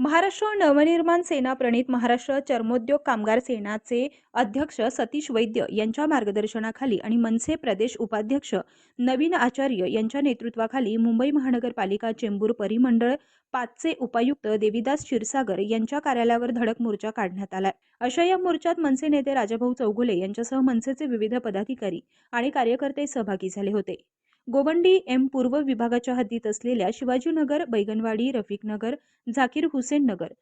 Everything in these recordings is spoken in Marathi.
महाराष्ट्र नवनिर्माण सेना प्रणित महाराष्ट्र चर्मोद्योग कामगार सेनाचे अध्यक्ष सतीश वैद्य यांच्या मार्गदर्शनाखाली आणि मनसे प्रदेश उपाध्यक्ष नवीन आचार्य यांच्या नेतृत्वाखाली मुंबई महानगरपालिका चेंबूर परिमंडळ पाचचे उपायुक्त देविदास क्षीरसागर यांच्या कार्यालयावर धडक मोर्चा काढण्यात आलाय. अशा या मोर्चात मनसे नेते राजाभाऊ चौगुले यांच्यासह मनसेचे विविध पदाधिकारी आणि कार्यकर्ते सहभागी झाले होते. गोवंडी एम पूर्व विभागाच्या हद्दीत असलेल्या शिवाजीनगर बैगनवाडी रफिकनगर झाकीर हुसेन नगर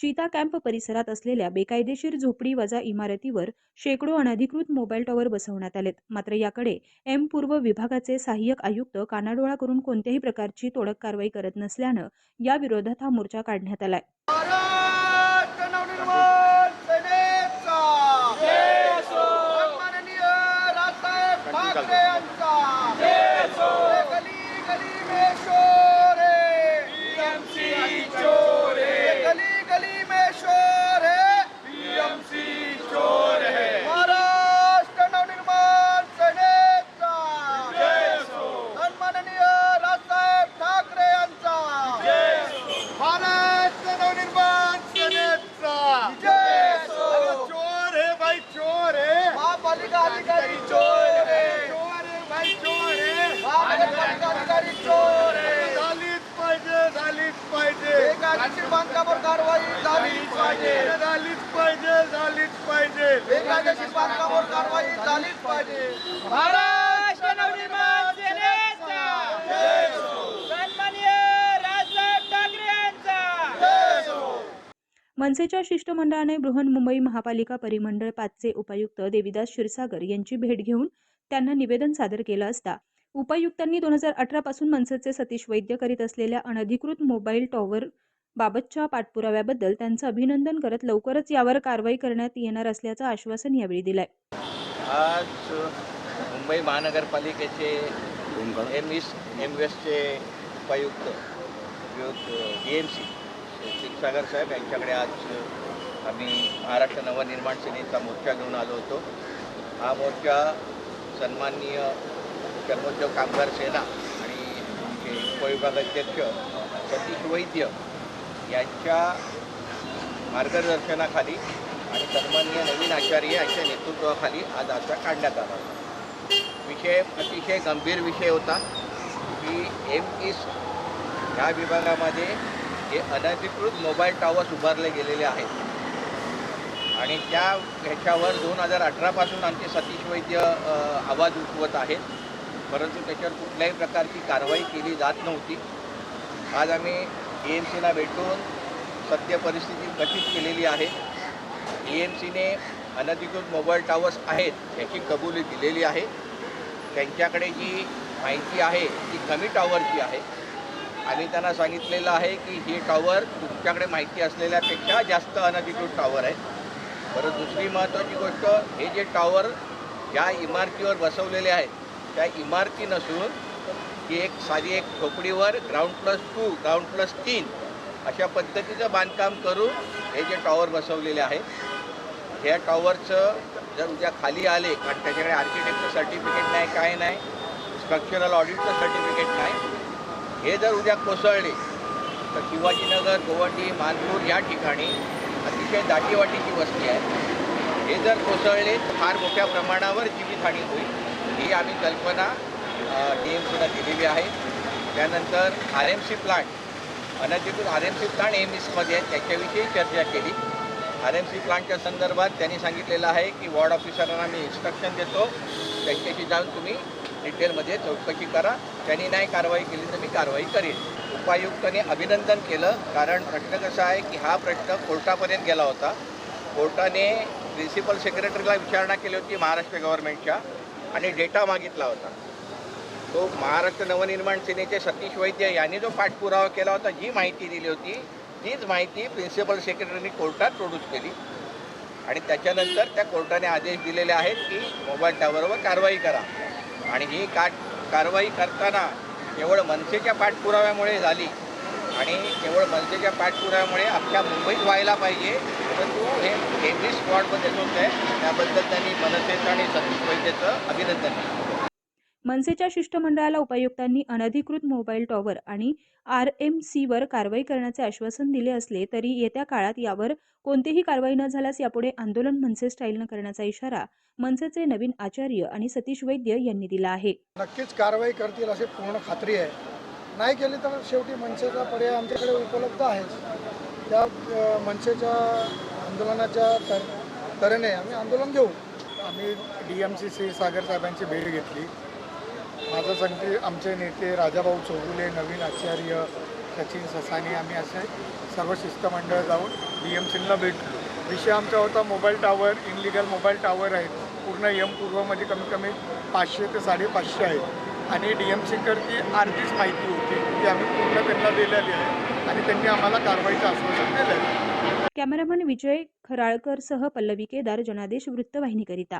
चीता कॅम्प परिसरात असलेल्या बेकायदेशीर झोपडी वजा इमारतीवर शेकडो अनधिकृत मोबाईल टॉवर बसवण्यात आलेत. मात्र याकडे एम पूर्व विभागाचे सहाय्यक आयुक्त कानाडोळा करून कोणत्याही प्रकारची तोडक कारवाई करत नसल्यानं याविरोधात हा मोर्चा काढण्यात आलाय महाराष्ट्र नवनिर्माण सेनेचा सन्माननीय राजसाहेब ठाकरे यांचा ये गली गली में शोर है ये गली गली में शोर है महाराष्ट्र नवनिर्माण सेनेचा सन्माननीय राजसाहेब ठाकरे यांचा महाराष्ट्र नवनिर्माण सेनेचा जय अरे चोर है भाई चोर महापालिका अधिकारी चोर चोर भाई चोर महानगरपालिका अधिकारी चोर झालीच पाहिजे झालीच पाहिजे. बेकायदेशीर बांधकामावर कारवाई झालीच पाहिजे. झालीच पाहिजे झालीच पाहिजे. बेकायदेशीर बांधकामावर कारवाई झालीच पाहिजे. महाराष्ट्र नवनिर्माण सेनेचा सन्माननीय राजसाहेब ठाकरे यांचा मनसेच्या शिष्टमंडळाने बृहन्मुंबई महापालिका परिमंडळ पाचचे उपायुक्त देविदास क्षीरसागर यांची भेट घेऊन त्यांना निवेदन सादर केलं असता उपायुक्तांनी दोन हजार अठरा पासून मनसेचे सतीश वैद्य करीत असलेल्या अनधिकृत मोबाईल टॉवर बाबतच्या पाठपुराव्याबद्दल त्यांचं अभिनंदन करत लवकरच यावर कारवाई करण्यात येणार असल्याचं आश्वासन यावेळी दिलंय. आज मुंबई महानगरपालिकेचे एम इस एम वेस्टचे उपायुक्त डी एम सी क्षीरसागर साहेब यांच्याकडे आज आम्ही महाराष्ट्र नवनिर्माण सेनेचा मोर्चा घेऊन आलो होतो. हा मोर्चा सन्माननीय कर्मोद्योग कामगार सेना आणि आमचे उपविभागाध्यक्ष सतीश वैद्य यांच्या मार्गदर्शनाखाली आणि सन्माननीय नवीन आचार्य यांच्या नेतृत्वाखाली आज आता काढण्यात आला विषय अतिशय गंभीर विषय होता की एम इस ह्या विभागामध्ये हे अनधिकृत मोबाईल टॉवर्स उभारले गेलेले आहेत. आणि त्या ह्याच्यावर दोन हजार अठरापासून आमचे सतीश वैद्य आवाज उठवत आहेत. परंतु त्याच्यावर कुठल्याही प्रकारची कारवाई केली जात नव्हती. आज आम्ही ए एम सीला भेटून सत्य परिस्थिती कथित केलेली आहे. ए एम सीने अनधिकृत मोबाईल टॉवर्स आहेत याची कबुली दिलेली आहे. त्यांच्याकडे जी माहिती आहे ती कमी टॉवरची आहे. आम्ही त्यांना सांगितलेलं आहे की हे टॉवर तुमच्याकडे माहिती असलेल्यापेक्षा जास्त अनधिकृत टॉवर आहे. परत दुसरी महत्त्वाची गोष्ट हे जे टॉवर ज्या इमारतीवर बसवलेले आहेत त्या इमारती नसून ती एक साधी एक झोपडीवर ground plus two ground plus तीन अशा पद्धतीचं बांधकाम करून हे जे टॉवर बसवलेले आहेत ह्या टॉवरचं जर उद्या खाली आले कारण त्याच्याकडे आर्किटेक्टचं सर्टिफिकेट नाही काय नाही स्ट्रक्चरल ऑडिटचं सर्टिफिकेट नाही हे जर उद्या कोसळले तर शिवाजीनगर गोवंडी मानपूर या ठिकाणी अतिशय दाटीवाटीची वस्ती आहे. हे जर कोसळले तर फार मोठ्या प्रमाणावर जीवितहानी होईल ही आम्ही कल्पना डी एम सीला दिलेली आहे. त्यानंतर आर एम सी प्लांट अनधिकृत R M C plant M एसमध्ये आहे त्याच्याविषयी चर्चा केली. आर एम सी प्लांटच्या संदर्भात त्यांनी सांगितलेलं आहे की वॉर्ड ऑफिसरांना मी इन्स्ट्रक्शन देतो त्यांच्याशी जाऊन तुम्ही डिटेलमध्ये चौकशी करा. त्यांनी नाही कारवाई केली तर मी कारवाई करीन. उपायुक्तांनी अभिनंदन केलं कारण प्रश्न कसा आहे की हा प्रश्न कोर्टापर्यंत गेला होता. कोर्टाने प्रिन्सिपल सेक्रेटरीला विचारणा केली होती महाराष्ट्र गव्हर्नमेंटच्या आणि डेटा मागितला होता. तो महाराष्ट्र नवनिर्माण सेनेचे सतीश वैद्य यांनी जो पाठपुरावा केला होता जी माहिती दिली होती तीच माहिती प्रिन्सिपल सेक्रेटरीने कोर्टात प्रोड्यूस केली. आणि त्याच्यानंतर त्या कोर्टाने आदेश दिलेले आहेत की मोबाईल टॉवरवर कारवाई करा. आणि ही का कारवाई करताना केवळ मनसेच्या पाठपुराव्यामुळे झाली आणि केवळ मनसेच्या पाठपुराव्यामुळे अख्ख्या मुंबईत व्हायला पाहिजे. परंतु हे केंद्रीय स्पॉटमध्येच होत आहे त्याबद्दल त्यांनी मनसेचं आणि सतीश वैद्यचं अभिनंदन केलं. मनसेच्या शिष्टमंडळाला उपायुक्तांनी अनधिकृत मोबाईल टॉवर आणि आर एम सीवर कारवाई करण्याचे आश्वासन दिले असले तरी येत्या काळात यावर कोणतीही कारवाई न झाल्यास यापुढे आंदोलन मनसे स्टाईलनं करण्याचा इशारा मनसेचे नवीन आचार्य आणि सतीश वैद्य यांनी दिला आहे. नक्कीच कारवाई करतील अशी पूर्ण खात्री आहे. नाही केली तर शेवटी मनसेचा पर्याय आमच्याकडे उपलब्ध आहेच. त्या मनसेच्या आंदोलनाच्या तर तऱ्हेने आम्ही आंदोलन घेऊ. आम्ही D M C Kshirsagar साहेबांची भेट घेतली. माझं सांगते आमचे नेते राजाभाऊ चौगुले नवीन आचार्य सचिन ससानी आम्ही असे सर्व शिष्टमंडळ जाऊन डी एम सीला भेटलो. विषय आमचा होता mobile tower illegal mobile tower आहेत. पूर्ण यम पूर्वमध्ये कमी कमी पाचशे ते साडेपाचशे आहेत. आणि डी एम सीकडची अर्धीच माहिती होती ती आम्ही पूर्ण त्यांना दिलेली आहे. आणि त्यांनी आम्हाला कारवाईचं आश्वासन दिलं आहे कॅमेरामन विजय खराळकरसह पल्लवी केदार जनादेश वृत्तवाहिनीकरिता.